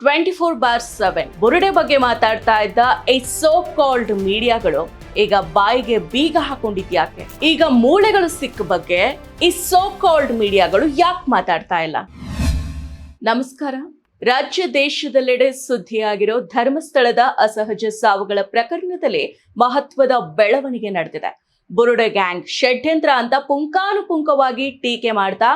Twenty four bar seven ಬುರುಡೆ ಬಗ್ಗೆ ಮಾತಾಡ್ತಾ ಇದ್ದ ಈ ಸೋ ಕಾಲ್ಡ್ ಮೀಡಿಯಾಗಳು ಈಗ ಬಾಯಿಗೆ ಬೀಗ ಹಾಕೊಂಡಿದ್ಯಾಕೆ ಈಗ ಮೂಳೆಗಳು ಸಿಕ್ಕ ಬಗ್ಗೆ ಈ ಸೋ ಕಾಲ್ಡ್ ಮೀಡಿಯಾಗಳು ಯಾಕೆ ಮಾತಾಡ್ತಾ ಇಲ್ಲ? ನಮಸ್ಕಾರ. ರಾಜ್ಯ ದೇಶದೆಲ್ಲೆಡೆ ಸುದ್ದಿಯಾಗಿರೋ ಧರ್ಮಸ್ಥಳದ ಅಸಹಜ ಸಾವುಗಳ ಪ್ರಕರಣದಲ್ಲಿ ಮಹತ್ವದ ಬೆಳವಣಿಗೆ ನಡೆದಿದೆ. ಬುರುಡೆ ಗ್ಯಾಂಗ್. ಷಡ್ಯಂತ್ರ ಅಂತ ಪುಂಕಾನುಪುಂಕವಾಗಿ ಟೀಕೆ ಮಾಡ್ತಾ,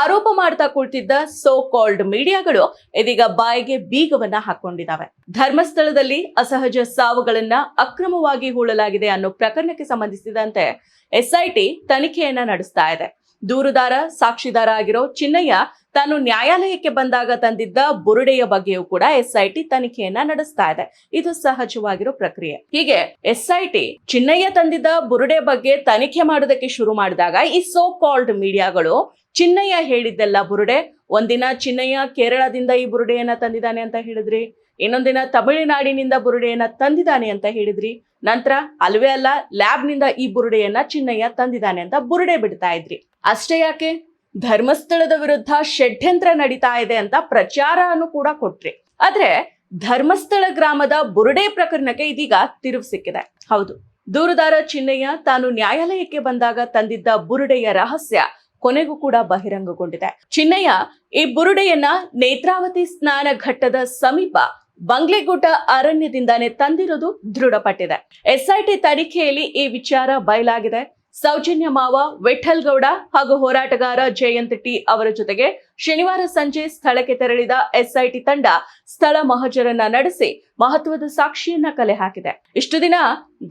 ಆರೋಪ ಮಾಡ್ತಾ ಕುಳಿತಿದ್ದ ಸೋ ಕಾಲ್ಡ್ ಮೀಡಿಯಾಗಳು ಇದೀಗ ಬಾಯಿಗೆ ಬೀಗವನ್ನ ಹಾಕೊಂಡಿದ್ದಾವೆ ಧರ್ಮಸ್ಥಳದಲ್ಲಿ ಅಸಹಜ ಸಾವುಗಳನ್ನ ಅಕ್ರಮವಾಗಿ ಹೂಳಲಾಗಿದೆ ಅನ್ನೋ ಪ್ರಕರಣಕ್ಕೆ ಸಂಬಂಧಿಸಿದಂತೆ ಎಸ್ಐಟಿ ತನಿಖೆಯನ್ನ ನಡೆಸ್ತಾ ಇದೆ. ದೂರುದಾರ, ಸಾಕ್ಷಿದಾರ ಆಗಿರೋ ಚಿನ್ನಯ್ಯ ತಾನು ನ್ಯಾಯಾಲಯಕ್ಕೆ ಬಂದಾಗ ತಂದಿದ್ದ ಬುರುಡೆಯ ಬಗ್ಗೆಯೂ ಕೂಡ ಎಸ್ಐಟಿ ತನಿಖೆಯನ್ನ ನಡೆಸ್ತಾ ಇದೆ. ಇದು ಸಹಜವಾಗಿರೋ ಪ್ರಕ್ರಿಯೆ. ಹೀಗೆ ಎಸ್ಐಟಿ ಚಿನ್ನಯ್ಯ ತಂದಿದ್ದ ಬುರುಡೆ ಬಗ್ಗೆ ತನಿಖೆ ಮಾಡೋದಕ್ಕೆ ಶುರು ಮಾಡಿದಾಗ ಈ ಸೋ ಕಾಲ್ಡ್ ಮೀಡಿಯಾಗಳು ಚಿನ್ನಯ್ಯ ಹೇಳಿದ್ದೆಲ್ಲ ಬುರುಡೆ, ಒಂದಿನ ಚಿನ್ನಯ್ಯ ಕೇರಳದಿಂದ ಈ ಬುರುಡೆಯನ್ನ ತಂದಿದ್ದಾನೆ ಅಂತ ಹೇಳಿದ್ರಿ? ಇನ್ನೊಂದಿನ ತಮಿಳುನಾಡಿನಿಂದ ಬುರುಡೆಯನ್ನ ತಂದಿದ್ದಾನೆ ಅಂತ ಹೇಳಿದ್ರಿ. ನಂತರ ಅಲ್ವೇ ಅಲ್ಲ, ಲ್ಯಾಬ್ನಿಂದ ಈ ಬುರುಡೆಯನ್ನ ಚಿನ್ನಯ್ಯ ತಂದಿದ್ದಾನೆ ಅಂತ ಬುರುಡೆ ಬಿಡ್ತಾ ಇದ್ರಿ. ಅಷ್ಟೇ ಯಾಕೆ? ಧರ್ಮಸ್ಥಳದ ವಿರುದ್ಧ ಷಡ್ಯಂತ್ರ ನಡೀತಾ ಇದೆ ಅಂತ ಪ್ರಚಾರನು ಕೂಡ ಕೊಟ್ರಿ. ಆದ್ರೆ ಧರ್ಮಸ್ಥಳ ಗ್ರಾಮದ ಬುರುಡೆ ಪ್ರಕರಣಕ್ಕೆ ಇದೀಗ ತಿರುವು ಸಿಕ್ಕಿದೆ. ಹೌದು. ದೂರುದಾರ ಚಿನ್ನಯ್ಯ ತಾನು ನ್ಯಾಯಾಲಯಕ್ಕೆ ಬಂದಾಗ ತಂದಿದ್ದ ಬುರುಡೆಯ ರಹಸ್ಯ ಕೊನೆಗೂ ಕೂಡ ಬಹಿರಂಗಗೊಂಡಿದೆ. ಚಿನ್ನಯ್ಯ ಈ ಬುರುಡೆಯನ್ನ ನೇತ್ರಾವತಿ ಸ್ನಾನ ಘಟ್ಟದ ಸಮೀಪ ಬಂಗ್ಲೆಗುಡ್ಡ ಅರಣ್ಯದಿಂದಾನೇ ತಂದಿರೋದು ದೃಢಪಟ್ಟಿದೆ. ಎಸ್ಐಟಿ ತನಿಖೆಯಲ್ಲಿ ಈ ವಿಚಾರ ಬಯಲಾಗಿದೆ. ಸೌಜನ್ಯ ಮಾವ ವಿಠಲ್ ಗೌಡ ಹಾಗೂ ಹೋರಾಟಗಾರ ಜಯಂತ್ ಟಿ ಅವರ ಜೊತೆಗೆ ಶನಿವಾರ ಸಂಜೆ ಸ್ಥಳಕ್ಕೆ ತೆರಳಿದ ಎಸ್ಐಟಿ ತಂಡ ಸ್ಥಳ ಮಹಜರನ್ನ ನಡೆಸಿ ಮಹತ್ವದ ಸಾಕ್ಷಿಯನ್ನ ಕಲೆ ಹಾಕಿದೆ. ಇಷ್ಟು ದಿನ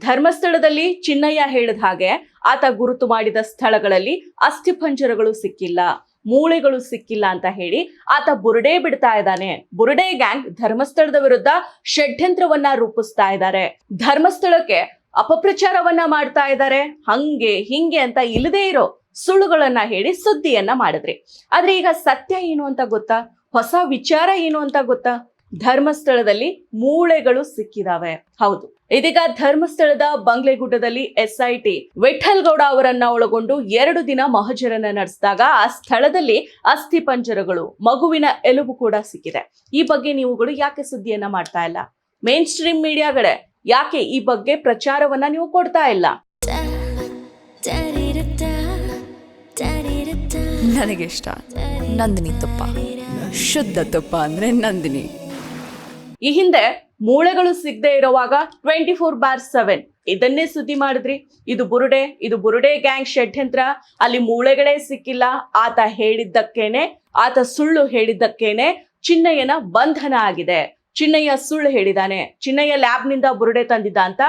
ಧರ್ಮಸ್ಥಳದಲ್ಲಿ ಚಿನ್ನಯ್ಯ ಹೇಳಿದ ಹಾಗೆ ಆತ ಗುರುತು ಮಾಡಿದ ಸ್ಥಳಗಳಲ್ಲಿ ಅಸ್ಥಿಪಂಜರಗಳು ಸಿಕ್ಕಿಲ್ಲ. ಮೂಳೆಗಳು ಸಿಕ್ಕಿಲ್ಲ ಅಂತ ಹೇಳಿ ಆತ ಬುರುಡೆ ಬಿಡ್ತಾ ಇದ್ದಾನೆ. ಬುರುಡೆ ಗ್ಯಾಂಗ್ ಧರ್ಮಸ್ಥಳದ ವಿರುದ್ಧ ಷಡ್ಯಂತ್ರವನ್ನ ರೂಪಿಸ್ತಾ ಇದ್ದಾರೆ. ಧರ್ಮಸ್ಥಳಕ್ಕೆ ಅಪಪ್ರಚಾರವನ್ನ ಮಾಡ್ತಾ ಇದ್ದಾರೆ. ಹಂಗೆ ಹಿಂಗೆ ಅಂತ ಇಲ್ಲದೆ ಇರೋ ಸುಳ್ಳುಗಳನ್ನ ಹೇಳಿ ಸುದ್ದಿಯನ್ನ ಮಾಡಿದ್ರಿ. ಆದ್ರೆ ಈಗ ಸತ್ಯ ಏನು ಅಂತ ಗೊತ್ತಾ? ಹೊಸ ವಿಚಾರ ಏನು ಅಂತ ಗೊತ್ತಾ? ಧರ್ಮಸ್ಥಳದಲ್ಲಿ ಮೂಳೆಗಳು ಸಿಕ್ಕಿದಾವೆ. ಹೌದು. ಇದೀಗ ಧರ್ಮಸ್ಥಳದ ಬಂಗ್ಲೆಗುಡ್ಡದಲ್ಲಿ ಎಸ್ಐಟಿ ವಿಠಲ್ ಗೌಡ ಅವರನ್ನ ಒಳಗೊಂಡು ಎರಡು ದಿನ ಮಹಜರನ್ನ ನಡೆಸಿದಾಗ ಆ ಸ್ಥಳದಲ್ಲಿ ಅಸ್ಥಿ ಪಂಜರಗಳು, ಮಗುವಿನ ಎಲುಬು ಕೂಡ ಸಿಕ್ಕಿದೆ. ಈ ಬಗ್ಗೆ ನೀವುಗಳು ಯಾಕೆ ಸುದ್ದಿಯನ್ನ ಮಾಡ್ತಾ ಇಲ್ಲ? ಮೇನ್ ಸ್ಟ್ರೀಮ್ ಮೀಡಿಯಾಗಡೆ ಯಾಕೆ ಈ ಬಗ್ಗೆ ಪ್ರಚಾರವನ್ನ ನೀವು ಕೊಡ್ತಾ ಇಲ್ಲ? ನನಗಿಷ್ಟ ನಂದಿನಿ ತುಪ್ಪ. ಶುದ್ಧ ತುಪ್ಪ ಅಂದ್ರೆ ನಂದಿನಿ. ಈ ಹಿಂದೆ ಮೂಳೆಗಳು ಸಿಗದೆ ಇರುವಾಗ ಟ್ವೆಂಟಿ ಫೋರ್ ಬಾರ್ ಸೆವೆನ್ ಇದನ್ನೇ ಸುದ್ದಿ ಮಾಡಿದ್ರಿ. ಇದು ಬುರುಡೆ ಇದು ಬುರುಡೆ ಗ್ಯಾಂಗ್ ಷಡ್ಯಂತ್ರ. ಅಲ್ಲಿ ಮೂಳೆಗಳೇ ಸಿಕ್ಕಿಲ್ಲ. ಆತ ಹೇಳಿದ್ದಕ್ಕೇನೆ, ಆತ ಸುಳ್ಳು ಹೇಳಿದ್ದಕ್ಕೇನೆ ಚಿನ್ನಯ್ಯನ ಬಂಧನ ಆಗಿದೆ. ಚಿನ್ನಯ್ಯ ಸುಳ್ಳು ಹೇಳಿದಾನೆ. ಚಿನ್ನಯ್ಯ ಲ್ಯಾಬ್ನಿಂದ ಬುರುಡೆ ತಂದಿದ್ದ ಅಂತ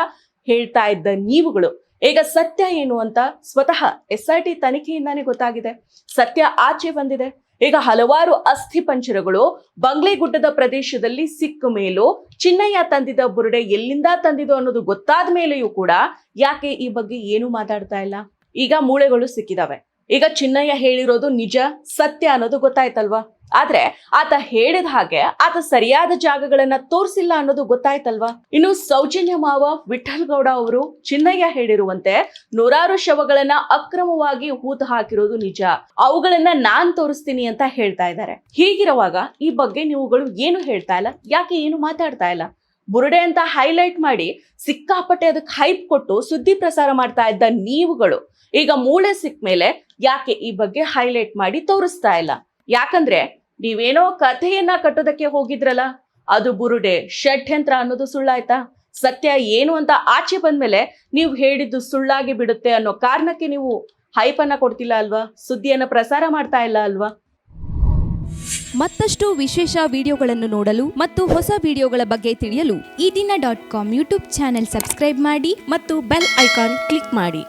ಹೇಳ್ತಾ ಇದ್ದ ನೀವುಗಳು. ಈಗ ಸತ್ಯ ಏನು ಅಂತ ಸ್ವತಃ ಎಸ್ ಐ ಟಿ ತನಿಖೆಯಿಂದಾನೇ ಗೊತ್ತಾಗಿದೆ. ಸತ್ಯ ಆಚೆ ಬಂದಿದೆ. ಈಗ ಹಲವಾರು ಅಸ್ಥಿ ಬಂಗ್ಲೆ ಗುಡ್ಡದ ಪ್ರದೇಶದಲ್ಲಿ ಸಿಕ್ಕ ಮೇಲೂ, ಚಿನ್ನಯ್ಯ ತಂದಿದ ಬುರುಡೆ ಎಲ್ಲಿಂದ ತಂದಿದ್ದು ಅನ್ನೋದು ಗೊತ್ತಾದ ಮೇಲೆಯೂ ಕೂಡ ಯಾಕೆ ಈ ಬಗ್ಗೆ ಏನು ಮಾತಾಡ್ತಾ ಇಲ್ಲ? ಈಗ ಮೂಳೆಗಳು ಸಿಕ್ಕಿದಾವೆ. ಈಗ ಚಿನ್ನಯ್ಯ ಹೇಳಿರೋದು ನಿಜ, ಸತ್ಯ ಅನ್ನೋದು ಗೊತ್ತಾಯ್ತಲ್ವಾ? ಆದ್ರೆ ಆತ ಹೇಳಿದ ಹಾಗೆ ಆತ ಸರಿಯಾದ ಜಾಗಗಳನ್ನ ತೋರಿಸಿಲ್ಲ ಅನ್ನೋದು ಗೊತ್ತಾಯ್ತಲ್ವಾ? ಇನ್ನು ಸೌಜನ್ಯ ಮಾವ ವಿಠಲ್ ಗೌಡ ಅವರು ಚಿನ್ನಯ್ಯ ಹೇಳಿರುವಂತೆ ನೂರಾರು ಶವಗಳನ್ನ ಅಕ್ರಮವಾಗಿ ಹೂತು ಹಾಕಿರೋದು ನಿಜ. ಅವುಗಳನ್ನ ನಾನ್ ತೋರಿಸ್ತೀನಿ ಅಂತ ಹೇಳ್ತಾ ಇದ್ದಾರೆ. ಹೀಗಿರುವಾಗ ಈ ಬಗ್ಗೆ ನೀವುಗಳು ಏನು ಹೇಳ್ತಾ ಇಲ್ಲ? ಯಾಕೆ ಏನು ಮಾತಾಡ್ತಾ ಇಲ್ಲ? ಬುರುಡೆ ಅಂತ ಹೈಲೈಟ್ ಮಾಡಿ ಸಿಕ್ಕಾಪಟ್ಟೆ ಅದಕ್ಕೆ ಹೈಪ್ ಕೊಟ್ಟು ಸುದ್ದಿ ಪ್ರಸಾರ ಮಾಡ್ತಾ ಇದ್ದ ನೀವುಗಳು ಈಗ ಮೂಳೆ ಸಿಕ್ಕ ಮೇಲೆ ಯಾಕೆ ಈ ಬಗ್ಗೆ ಹೈಲೈಟ್ ಮಾಡಿ ತೋರಿಸ್ತಾ ಇಲ್ಲ? ಯಾಕಂದ್ರೆ ನೀವೇನೋ ಕಥೆಯನ್ನ ಕಟ್ಟೋದಕ್ಕೆ ಹೋಗಿದ್ರಲ್ಲ, ಅದು ಬುರುಡೆ, ಷಡ್ಯಂತ್ರ ಅನ್ನೋದು ಸುಳ್ಳಾಯ್ತಾ? ಸತ್ಯ ಏನು ಅಂತ ಆಚೆ ಬಂದ್ಮೇಲೆ ನೀವು ಹೇಳಿದ್ದು ಸುಳ್ಳಾಗಿ ಬಿಡುತ್ತೆ ಅನ್ನೋ ಕಾರಣಕ್ಕೆ ನೀವು ಹೈಪ್ ಕೊಡ್ತಿಲ್ಲ ಅಲ್ವಾ? ಸುದ್ದಿಯನ್ನ ಪ್ರಸಾರ ಮಾಡ್ತಾ ಇಲ್ಲ ಅಲ್ವಾ? ಮತ್ತಷ್ಟು ವಿಶೇಷ ವಿಡಿಯೋಗಳನ್ನು ನೋಡಲು ಮತ್ತು ಹೊಸ ವಿಡಿಯೋಗಳ ಬಗ್ಗೆ ತಿಳಿಯಲು ಈ ದಿನ dot com YouTube channel subscribe ಮಾಡಿ ಮತ್ತು ಬೆಲ್ ಐಕಾನ್ ಕ್ಲಿಕ್ ಮಾಡಿ.